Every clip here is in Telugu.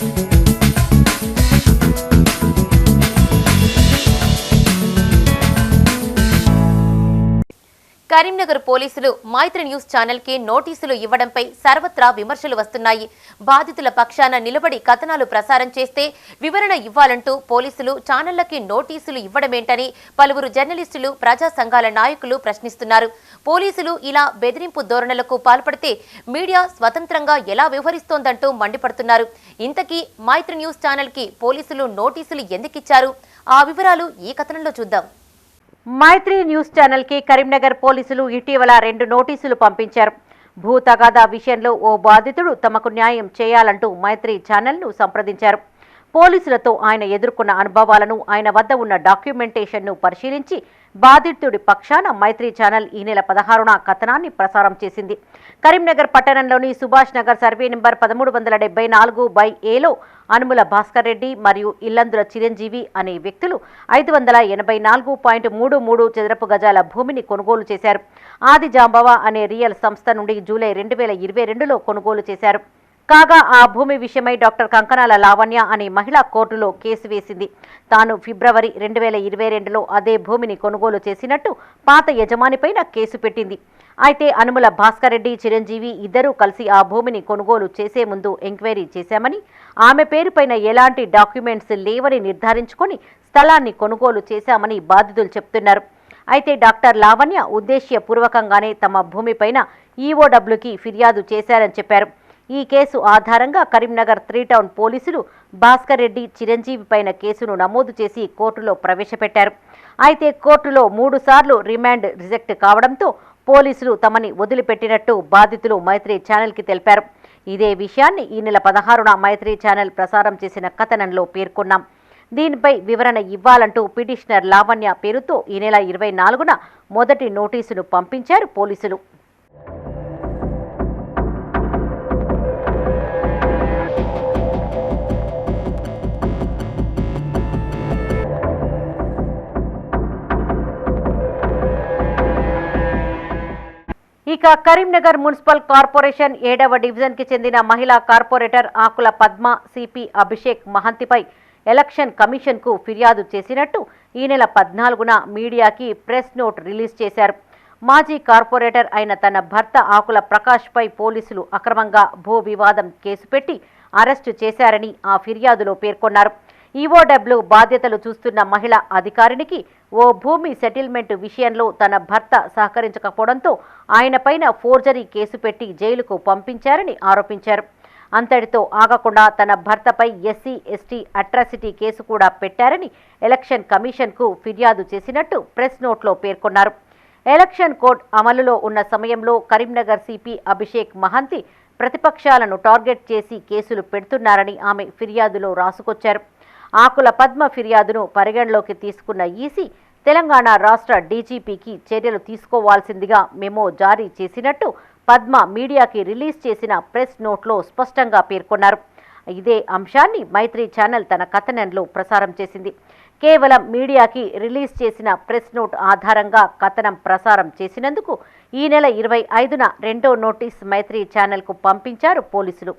Thank you. కరీంనగర్ పోలీసులు మైత్రి న్యూస్ ఛానల్కి నోటీసులు ఇవ్వడంపై సర్వత్రా విమర్శలు వస్తున్నాయి. బాధితుల పక్షాన నిలబడి కథనాలు ప్రసారం చేస్తే వివరణ ఇవ్వాలంటూ పోలీసులు ఛానళ్ళకి నోటీసులు ఇవ్వడమేంటని పలువురు జర్నలిస్టులు ప్రజా సంఘాల నాయకులు ప్రశ్నిస్తున్నారు. పోలీసులు ఇలా బెదిరింపు ధోరణులకు పాల్పడితే మీడియా స్వతంత్రంగా ఎలా వ్యవహరిస్తోందంటూ మండిపడుతున్నారు. ఇంతకీ మైత్రి న్యూస్ ఛానల్కి పోలీసులు నోటీసులు ఎందుకిచ్చారు? ఆ వివరాలు ఈ కథనంలో చూద్దాం. మైత్రి న్యూస్ ఛానల్కి కరీంనగర్ పోలీసులు ఇటీవల రెండు నోటీసులు పంపించారు. భూ తగాదా విషయంలో ఓ బాధితుడు తమకు న్యాయం చేయాలంటూ మైత్రి ఛానల్ను సంప్రదించారు. పోలీసులతో ఆయన ఎదుర్కొన్న అనుభవాలను ఆయన వద్ద ఉన్న డాక్యుమెంటేషన్ను పరిశీలించి బాధితుడి పక్షాన మైత్రి ఛానల్ ఈ నెల పదహారున కథనాన్ని ప్రసారం చేసింది. కరీంనగర్ పట్టణంలోని సుభాష్ నగర్ సర్వే నెంబర్ పదమూడు వందల డెబ్బై నాలుగు బై ఏలో అనుముల భాస్కర్ రెడ్డి మరియు ఇల్లందుల చిరంజీవి అనే వ్యక్తులు ఐదు వందల ఎనభై నాలుగు పాయింట్ మూడు మూడు చదరపు గజాల భూమిని కొనుగోలు చేశారు. ఆది జాంబవ అనే రియల్ సంస్థ నుండి జూలై రెండు వేల ఇరవై రెండులో కొనుగోలు చేశారు. కాగా ఆ భూమి విషయమై డాక్టర్ కంకనాల లావణ్య అనే మహిళ కోర్టులో కేసు వేసింది. తాను ఫిబ్రవరి రెండు వేల ఇరవై రెండులో అదే భూమిని కొనుగోలు చేసినట్టు పాత యజమానిపైన కేసు పెట్టింది. అయితే అనుముల భాస్కర్ రెడ్డి చిరంజీవి ఇద్దరూ కలిసి ఆ భూమిని కొనుగోలు చేసే ముందు ఎంక్వైరీ చేశామని ఆమె పేరుపైన ఎలాంటి డాక్యుమెంట్స్ లేవని నిర్ధారించుకొని స్థలాన్ని కొనుగోలు చేశామని బాధితులు చెప్తున్నారు. అయితే డాక్టర్ లావణ్య ఉద్దేశ్యపూర్వకంగానే తమ భూమిపైన ఈఓడబ్ల్యూకి ఫిర్యాదు చేశారని చెప్పారు. ఈ కేసు ఆధారంగా కరీంనగర్ త్రీ టౌన్ పోలీసులు భాస్కర్ రెడ్డి చిరంజీవి పైన కేసును నమోదు చేసి కోర్టులో ప్రవేశపెట్టారు. అయితే కోర్టులో మూడు సార్లు రిమాండ్ రిజెక్ట్ కావడంతో పోలీసులు తమని వదిలిపెట్టినట్టు బాధితులు మైత్రి ఛానల్కి తెలిపారు. ఇదే విషయాన్ని ఈ నెల పదహారున మైత్రి ఛానల్ ప్రసారం చేసిన కథనంలో పేర్కొన్నాం. దీనిపై వివరణ ఇవ్వాలంటూ పిటిషనర్ లావణ్య పేరుతో ఈ నెల ఇరవై నాలుగున మొదటి నోటీసును పంపించారు పోలీసులు. ఇక కరీంనగర్ మున్సిపల్ కార్పొరేషన్ ఏడవ డివిజన్కి చెందిన మహిళా కార్పొరేటర్ ఆకుల పద్మ సిపి అభిషేక్ మహంతిపై ఎలక్షన్ కమిషన్కు ఫిర్యాదు చేసినట్టు ఈ నెల పద్నాలుగున మీడియాకి ప్రెస్ నోట్ రిలీజ్ చేశారు. మాజీ కార్పొరేటర్ అయిన తన భర్త ఆకుల ప్రకాష్పై పోలీసులు అక్రమంగా భూ వివాదం కేసు పెట్టి అరెస్టు చేశారని ఆ ఫిర్యాదులో పేర్కొన్నారు. ఈఓడబ్ల్యూ బాధ్యతలు చూస్తున్న మహిళ అధికారినికి ఓ భూమి సెటిల్మెంట్ విషయంలో తన భర్త సహకరించకపోవడంతో ఆయనపైన ఫోర్జరీ కేసు పెట్టి జైలుకు పంపించారని ఆరోపించారు. అంతటితో ఆగకుండా తన భర్తపై ఎస్సీ ఎస్టీ అట్రాసిటీ కేసు కూడా పెట్టారని ఎలక్షన్ కమిషన్కు ఫిర్యాదు చేసినట్టు ప్రెస్ నోట్లో పేర్కొన్నారు. ఎలక్షన్ కోడ్ అమలులో ఉన్న సమయంలో కరీంనగర్ సిపి అభిషేక్ మహంతి ప్రతిపక్షాలను టార్గెట్ చేసి కేసులు పెడుతున్నారని ఆమె ఫిర్యాదులో రాసుకొచ్చారు. ఆకుల పద్మ ఫిర్యాదును పరిగణలోకి తీసుకున్న ఈసీ తెలంగాణ రాష్ట్ర డీజీపీకి చర్యలు తీసుకోవాల్సిందిగా మెమో జారీ చేసినట్టు పద్మ మీడియాకి రిలీజ్ చేసిన ప్రెస్ నోట్లో స్పష్టంగా పేర్కొన్నారు. ఇదే అంశాన్ని మైత్రి ఛానల్ తన కథనంలో ప్రసారం చేసింది. కేవలం మీడియాకి రిలీజ్ చేసిన ప్రెస్ నోట్ ఆధారంగా కథనం ప్రసారం చేసినందుకు ఈ నెల ఇరవై ఐదున రెండో నోటీస్ మైత్రి ఛానల్కు పంపించారు పోలీసులు.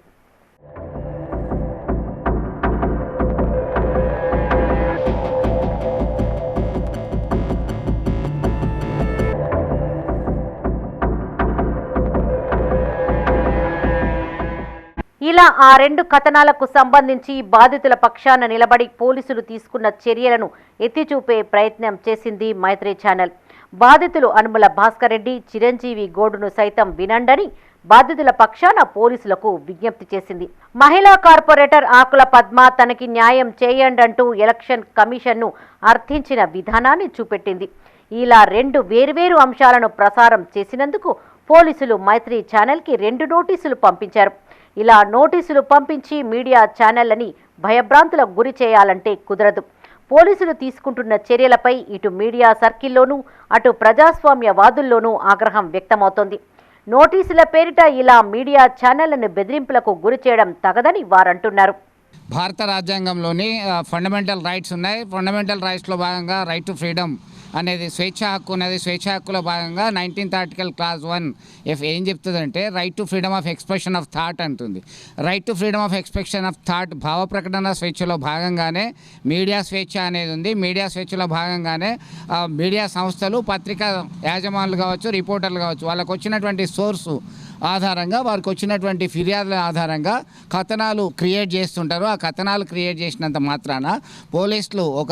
ఇలా ఆ రెండు కథనాలకు సంబంధించి బాధితుల పక్షాన నిలబడి పోలీసులు తీసుకున్న చర్యలను ఎత్తిచూపే ప్రయత్నం చేసింది మైత్రి ఛానల్. బాధితులు అనుమల భాస్కర్ రెడ్డి చిరంజీవి గోడును సైతం వినండని బాధితుల పక్షాన పోలీసులకు విజ్ఞప్తి చేసింది. మహిళా కార్పొరేటర్ ఆకుల పద్మ తనకి న్యాయం చేయండంటూ ఎలక్షన్ కమిషన్ను అర్థించిన విధానాన్ని చూపెట్టింది. ఇలా రెండు వేర్వేరు అంశాలను ప్రసారం చేసినందుకు పోలీసులు మైత్రి ఛానల్కి రెండు నోటీసులు పంపించారు. ఇలా నోటీసులు పంపించి మీడియా ఛానళ్ళని భయభ్రాంతులకు గురి చేయాలంటే కుదరదు. పోలీసులు తీసుకుంటున్న చర్యలపై ఇటు మీడియా సర్కిల్లోనూ అటు ప్రజాస్వామ్యవాదుల్లోనూ ఆగ్రహం వ్యక్తమవుతోంది. నోటీసుల పేరిట ఇలా మీడియా ఛానళ్ళను బెదిరింపులకు గురి చేయడం తగదని వారంటున్నారు. భారత రాజ్యాంగంలోని ఫండమెంటల్ రైట్స్ ఉన్నాయి. ఫండమెంటల్ రైట్స్లో భాగంగా రైట్ టు ఫ్రీడమ్ అనేది స్వేచ్ఛ హక్కు అనేది స్వేచ్ఛ హక్కులో భాగంగా nineteenth article clause one F ఏం చెప్తుందంటే right to freedom of expression of thought అంటుంది. Right to freedom of expression of thought భావ ప్రకటన స్వేచ్ఛలో భాగంగానే మీడియా స్వేచ్ఛ అనేది ఉంది. మీడియా స్వేచ్ఛలో భాగంగానే మీడియా సంస్థలు పత్రికా యాజమానులు కావచ్చు రిపోర్టర్లు కావచ్చు వాళ్ళకు వచ్చినటువంటి సోర్సు ఆధారంగా వారికి వచ్చినటువంటి ఫిర్యాదుల ఆధారంగా కథనాలు క్రియేట్ చేస్తుంటారు. ఆ కథనాలు క్రియేట్ చేసినంత మాత్రాన పోలీసులు ఒక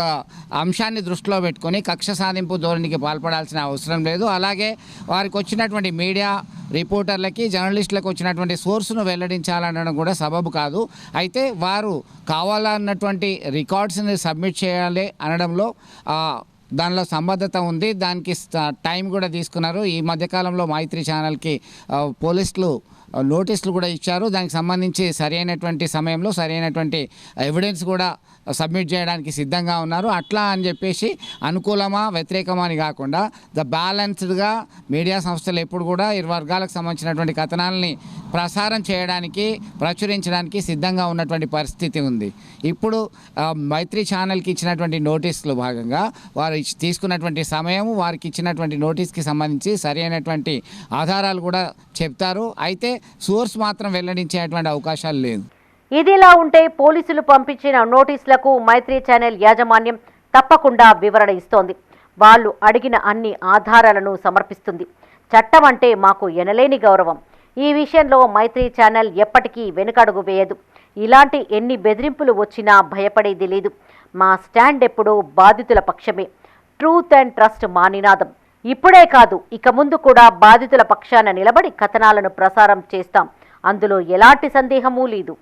అంశాన్ని దృష్టిలో పెట్టుకొని కక్ష సాధింపు ధోరణికి పాల్పడాల్సిన అవసరం లేదు. అలాగే వారికి వచ్చినటువంటి మీడియా రిపోర్టర్లకి జర్నలిస్టులకు వచ్చినటువంటి సోర్సును వెల్లడించాలనడం కూడా సబబు కాదు. అయితే వారు కావాలన్నటువంటి రికార్డ్స్ని సబ్మిట్ చేయాలి అనడంలో దానిలో సంబద్ధత ఉంది. దానికి టైం కూడా తీసుకున్నారు. ఈ మధ్యకాలంలో మైత్రి ఛానల్కి పోలీసులు నోటీసులు కూడా ఇచ్చారు. దానికి సంబంధించి సరైనటువంటి సమయంలో సరైనటువంటి ఎవిడెన్స్ కూడా సబ్మిట్ చేయడానికి సిద్ధంగా ఉన్నారు. అట్లా అని చెప్పేసి అనుకూలమా వ్యతిరేకమా అని కాకుండా ద బ్యాలెన్స్డ్గా మీడియా సంస్థలు ఎప్పుడు కూడా ఇరు వర్గాలకు సంబంధించినటువంటి కథనాలని ప్రసారం చేయడానికి ప్రచురించడానికి సిద్ధంగా ఉన్నటువంటి పరిస్థితి ఉంది. ఇప్పుడు మైత్రి ఛానల్కి ఇచ్చినటువంటి నోటీసులు భాగంగా వారు తీసుకున్నటువంటి సమయం వారికి ఇచ్చినటువంటి నోటీస్కి సంబంధించి సరైనటువంటి ఆధారాలు కూడా చెప్తారు. అయితే సోర్స్ మాత్రం వెల్లడించేటువంటి అవకాశాలు లేదు ఇదిలా ఉంటే పోలీసులు పంపించిన నోటీసులకు మైత్రి ఛానల్ యాజమాన్యం తప్పకుండా వివరణ ఇస్తోంది. వాళ్ళు అడిగిన అన్ని ఆధారాలను సమర్పిస్తుంది. చట్టం అంటే మాకు ఎనలేని గౌరవం. ఈ విషయంలో మైత్రి ఛానల్ ఎప్పటికీ వెనుకడుగు వేయదు. ఇలాంటి ఎన్ని బెదిరింపులు వచ్చినా భయపడేది లేదు. మా స్టాండ్ ఎప్పుడూ బాధితుల పక్షమే. ట్రూత్ అండ్ ట్రస్ట్ మా నినాదం ఇప్పుడే కాదు ఇక ముందు కూడా బాధితుల పక్షాన నిలబడి కథనాలను ప్రసారం చేస్తాం. అందులో ఎలాంటి సందేహమూ లేదు.